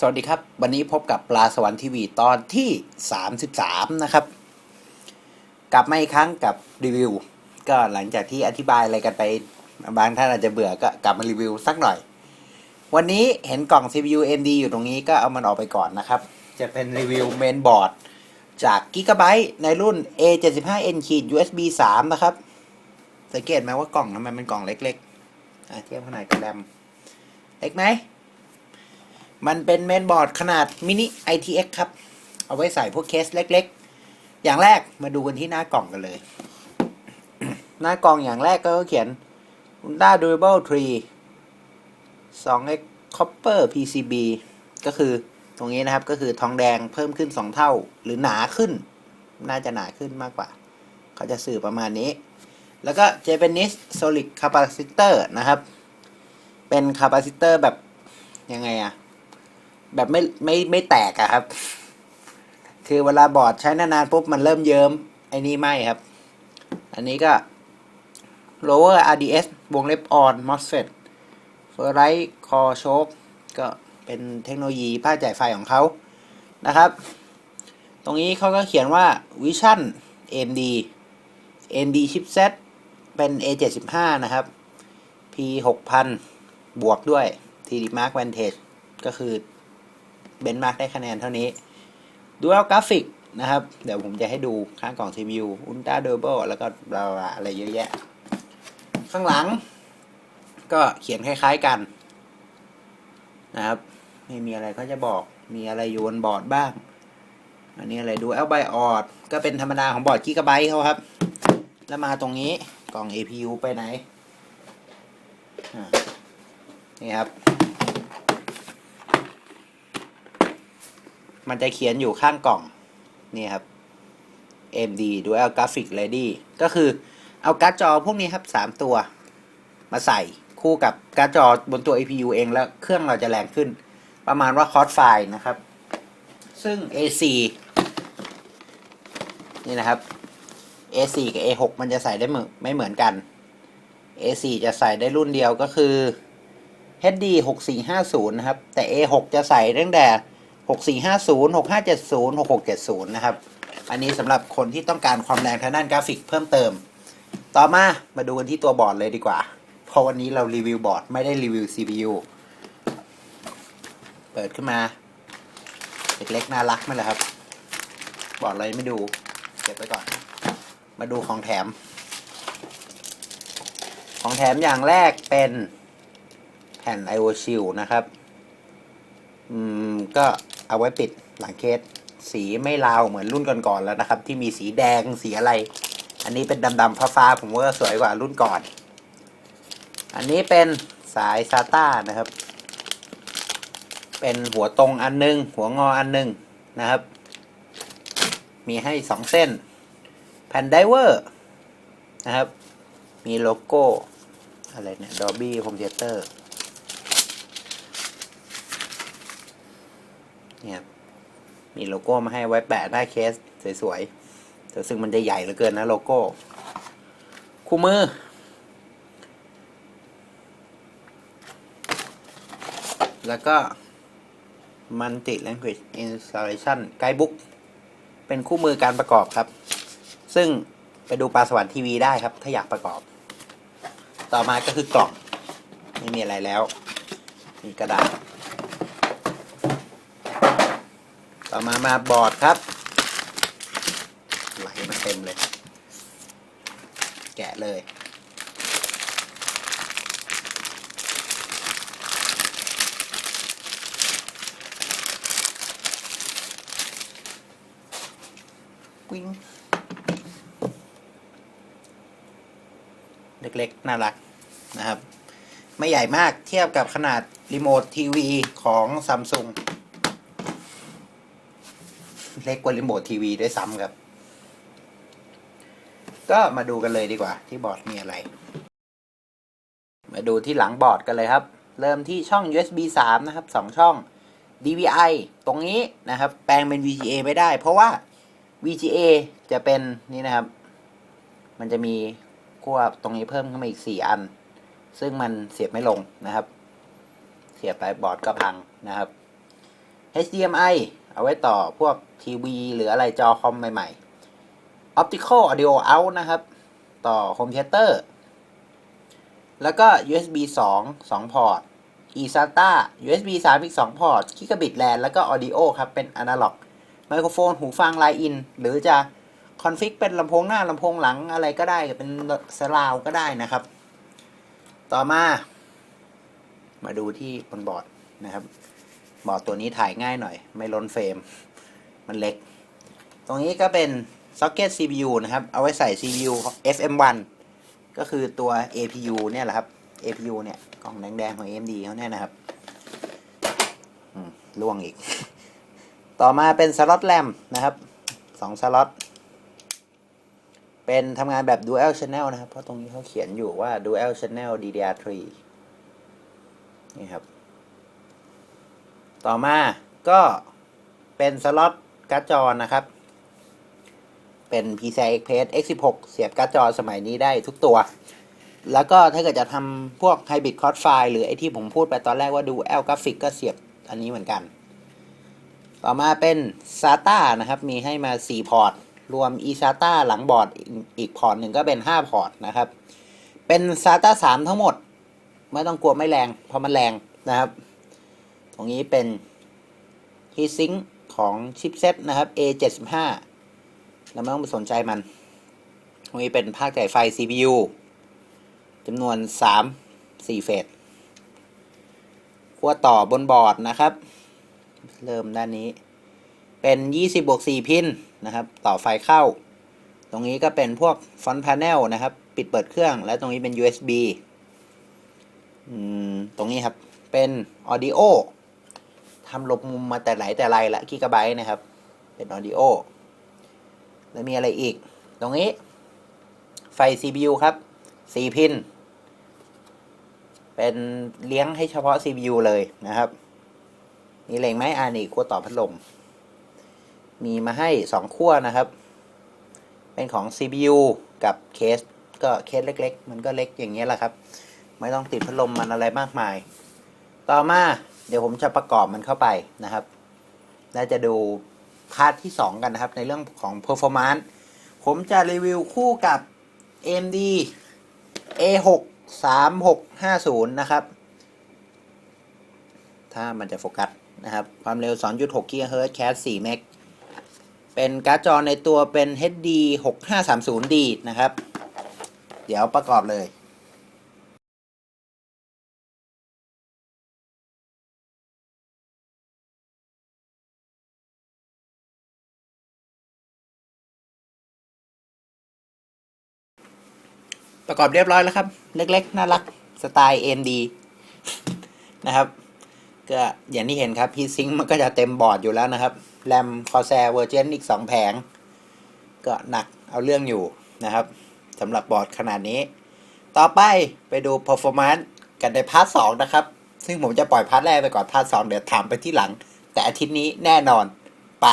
สวัสดีครับ วันนี้พบกับปลาสวรรค์ทีวีตอนที่ 33 นะครับ กลับมาอีกครั้งกับรีวิว ก็หลังจากที่อธิบายอะไรกันไป บางท่านอาจจะเบื่อก็กลับมารีวิวสักหน่อย วันนี้เห็นกล่อง CPU AMD อยู่ตรงนี้ก็เอามันออกไปก่อนนะครับ จะเป็นรีวิวเมนบอร์ดจาก Gigabyte ในรุ่น A75N USB 3 นะครับ สังเกตไหมว่ากล่องทำไมเป็นกล่องเล็กๆเทียบขนาดกับแรมเล็กไหม มันเป็นเมนบอร์ดขนาดมินิ ITX ครับ เอาไว้ใส่พวกเคสเล็กๆ อย่างแรกมาดูกันที่หน้ากล่องกันเลย หน้ากล่องอย่างแรกก็เขียน Honda Durable 3 2x Copper PCB ก็คือตรงนี้นะครับก็คือทองแดงเพิ่มขึ้น 2 เท่า หรือหนาขึ้น น่าจะหนาขึ้นมากกว่า เขาจะสื่อประมาณนี้ แล้วก็ Japanese Solid Capacitor นะครับ เป็นคาปาซิเตอร์แบบยังไงอะ แบบไม่ไม่ไม่แตกอะครับ คือเวลาบอร์ดใช้นานๆปุ๊บมันเริ่มเยิ้มไอ้นี่ไม่ครับ อันนี้ก็ lower RDS วงเล็บ on MOSFET Ferrite Core Choke ก็เป็นเทคโนโลยีผ้าจ่ายไฟของเขานะครับ ตรงนี้เขาก็เขียนว่า Vision AMD AMD chipset เป็น A75 นะครับ P 6000 บวกด้วย TD Mark Vantage ก็คือ เบนมาร์กได้คะแนนเท่านี้ Dual Graphic นะครับ เดี๋ยวผมจะให้ดูข้างกล่อง CPU Ultra Durable แล้วก็บลาอะไรเยอะแยะ ข้างหลัง ก็เขียนคล้ายๆกัน นะครับ ไม่มีอะไรเขาจะบอกมีอะไรอยู่บนบอร์ดบ้าง อันนี้อะไรดู L by o r d ก็เป็นธรรมดาของบอร์ดกิกะไบต์เขาครับ แล้วมาตรงนี้กล่อง APU ไปไหน นี่ครับ มันจะเขียนอยู่ข้างกล่องนี่ครับ AMD Dual Graphic Ready ก็คือเอาการ์ดจอพวกนี้ครับ 3 ตัว มาใส่คู่กับการ์ดจอบนตัว APU เองแล้วเครื่องเราจะแรงขึ้น ประมาณว่าคอร์สไฟนะครับ ซึ่ง AC นี่นะครับ A4 กับ A6 มันจะใส่ได้ไม่เหมือนกัน A4 จะใส่ได้รุ่นเดียวก็คือ HD 6450 นะครับ แต่ A6 จะใส่ตั้งแต่ 6450 6570 6670 นะครับ อันนี้สำหรับคนที่ต้องการความแรงทางด้านกราฟิกเพิ่มเติม ต่อมามาดูกันที่ตัวบอร์ดเลยดีกว่า เพราะวันนี้เรารีวิวบอร์ดไม่ได้รีวิว CPU เปิดขึ้นมา เล็กๆน่ารักไหมล่ะครับ บอร์ดอะไรไม่ดู เก็บไว้ก่อน มาดูของแถม ของแถมอย่างแรกเป็นแผ่น IO Shield นะครับ อืม ก็ เอาไว้ปิดหลังเคสสีไม่ลาวเหมือนรุ่นก่อนๆแล้วนะครับ ที่มีสีแดงสีอะไร อันนี้เป็นดำๆฟ้าๆผมว่าสวยกว่ารุ่นก่อน อันนี้เป็นสาย SATA นะครับ เป็นหัวตรงอันหนึง หัวงออันหนึงนะครับ มีให้สองเส้นแผ่นไดเวอร์นะครับ มีโลโก้ อะไรเนี่ย Dolby Home Theater เนี่ยครั บมีโลโก้มาให้ไว้แปะหน้าเคสสวยๆแต่ซึ่งมันจะใหญ่เหลือเกินนะโลโก้ คู่มือ แล้วก็ Multi Language Installation Guidebook เป็นคู่มือการประกอบครับ ซึ่งไปดูปลาสวรรค์ทีวีได้ครับ ถ้าอยากประกอบ ต่อมาก็คือกล่อง ไม่มีอะไรแล้ว มีกระดาษ ต่อมามาบอร์ดครับ ไหลมาเต็มเลย แกะเลยวิ่งเล็กๆ น่ารักนะครับ ไม่ใหญ่มากเทียบกับขนาดรีโมททีวีของซัมซุง เล็กกว่ารีโมททีวีด้วยซ้ำครับ ก็มาดูกันเลยดีกว่า ที่บอร์ดมีอะไร มาดูที่หลังบอร์ดกันเลยครับ เริ่มที่ช่อง USB 3 นะครับ2ช่อง DVI ตรงนี้นะครับ แปลงเป็น VGA ไม่ได้ เพราะว่า VGA จะเป็นนี่นะครับ มันจะมีขั้วตรงนี้เพิ่มขึ้นมาอีก 4 อัน ซึ่งมันเสียบไม่ลงนะครับ เสียบไปบอร์ดก็พังนะครับ HDMI เอาไว้ต่อพวกทีวีหรืออะไรจอคอมใหม่ๆ Optical Audio Out นะครับ ต่อ Home Theater แล้วก็ USB 2 2 พอร์ต eSATA USB 3 อีก 2 พอร์ต Gigabit LAN แล้วก็ Audio ครับ เป็น Analog ไมโครโฟน หูฟัง Line In หรือจะคอนฟิกเป็นลำโพงหน้าลำโพงหลังอะไรก็ได้ เป็นสลาวก็ได้นะครับ ต่อมา มาดูที่บนบอร์ดนะครับ บอร์ดตัวนี้ถ่ายง่ายหน่อย ไม่ล้นเฟรม มันเล็ก ตรงนี้ก็เป็นซ็อกเก็ต CPU นะครับ เอาไว้ใส่ CPU FM1 ก็คือตัว APU เนี่ยแหละครับ APU เนี่ยกล่องแดงๆของ AMD เขาเนี่ยนะครับล่วงอีก ต่อมาเป็นสล็อตแรมนะครับสองสล็อตเป็นทำงานแบบ Dual Channel นะครับ เพราะตรงนี้เขาเขียนอยู่ว่า Dual Channel DDR3 นี่ครับ ต่อมาก็เป็นสล็อตการ์ดจอนะครับ เป็น PCI Express X16 เสียบการ์ดจอสมัยนี้ได้ทุกตัว แล้วก็ถ้าเกิดจะทำพวก Hybrid Cross File หรือไอที่ผมพูดไปตอนแรกว่า Dual Graphic ก็เสียบอันนี้เหมือนกัน ต่อมาเป็น SATA นะครับ มีให้มา 4 พอร์ต รวม eSATA หลังบอร์ดอีกอีกพอร์ตหนึ่งก็เป็น 5 พอร์ตนะครับ เป็น SATA 3 ทั้งหมด ไม่ต้องกลัวไม่แรง เพราะมันแรงนะครับ ตรงนี้เป็น heatsink ของชิปเซ็ตนะครับ A75 เราไม่ต้องไปสนใจมัน ตรงนี้เป็นภาคจ่ายไฟ CPU จำนวน 3 4 เฟสขั้วต่อบนบอร์ดนะครับ เริ่มด้านนี้ เป็น 20บวก4พินนะครับ ต่อไฟเข้า ตรงนี้ก็เป็นพวกฟอนต์พาเนลนะครับ ปิดเปิดเครื่อง และตรงนี้เป็น USB ตรงนี้ครับ เป็น Audio ทำลบมุมมาแต่ไหนแต่ไรละกิกะไบต์นะครับ เป็น Audio แล้วมีอะไรอีก ตรงนี้ ไฟ CPU ครับ 4 พิน เป็นเลี้ยงให้เฉพาะ CPU เลยนะครับ มีเลงไหมอ่านี่ขั้วต่อพัดลม มีมาให้ 2 ขั้วนะครับ เป็นของ CPU กับเคส ก็เคสเล็ก ๆ มันก็เล็กอย่างเงี้ยแหละครับ ไม่ต้องติดพัดลมมันอะไรมากมาย ต่อมา เดี๋ยวผมจะประกอบมันเข้าไปนะครับ และจะดูพาร์ทที่ 2 กันนะครับ ในเรื่องของ performance ผมจะรีวิวคู่กับ AMD A6 3650 นะครับ ถ้ามันจะโฟกัสนะครับ ความเร็ว 2.6 GHz Cat 4เมกเป็นการ์ดจอในตัวเป็น HD 6530D นะครับ เดี๋ยวประกอบเลย ประกอบเรียบร้อยแล้วครับ เล็กๆ น่ารัก สไตล์ AMD นะครับ ก็อย่างที่เห็นครับพีซิงมันก็จะเต็มบอร์ดอยู่แล้วนะครับ แรม Corsair Version อีก 2 แผง ก็หนักเอาเรื่องอยู่นะครับสำหรับบอร์ดขนาดนี้ ต่อไปไปดู performance กันในพาร์ทสนะครับ ซึ่งผมจะปล่อยพาร์ทแรกไปก่อนพาร์ทสเดี๋ยวถามไปที่หลัง แต่อาทิตย์นี้แน่นอน ไป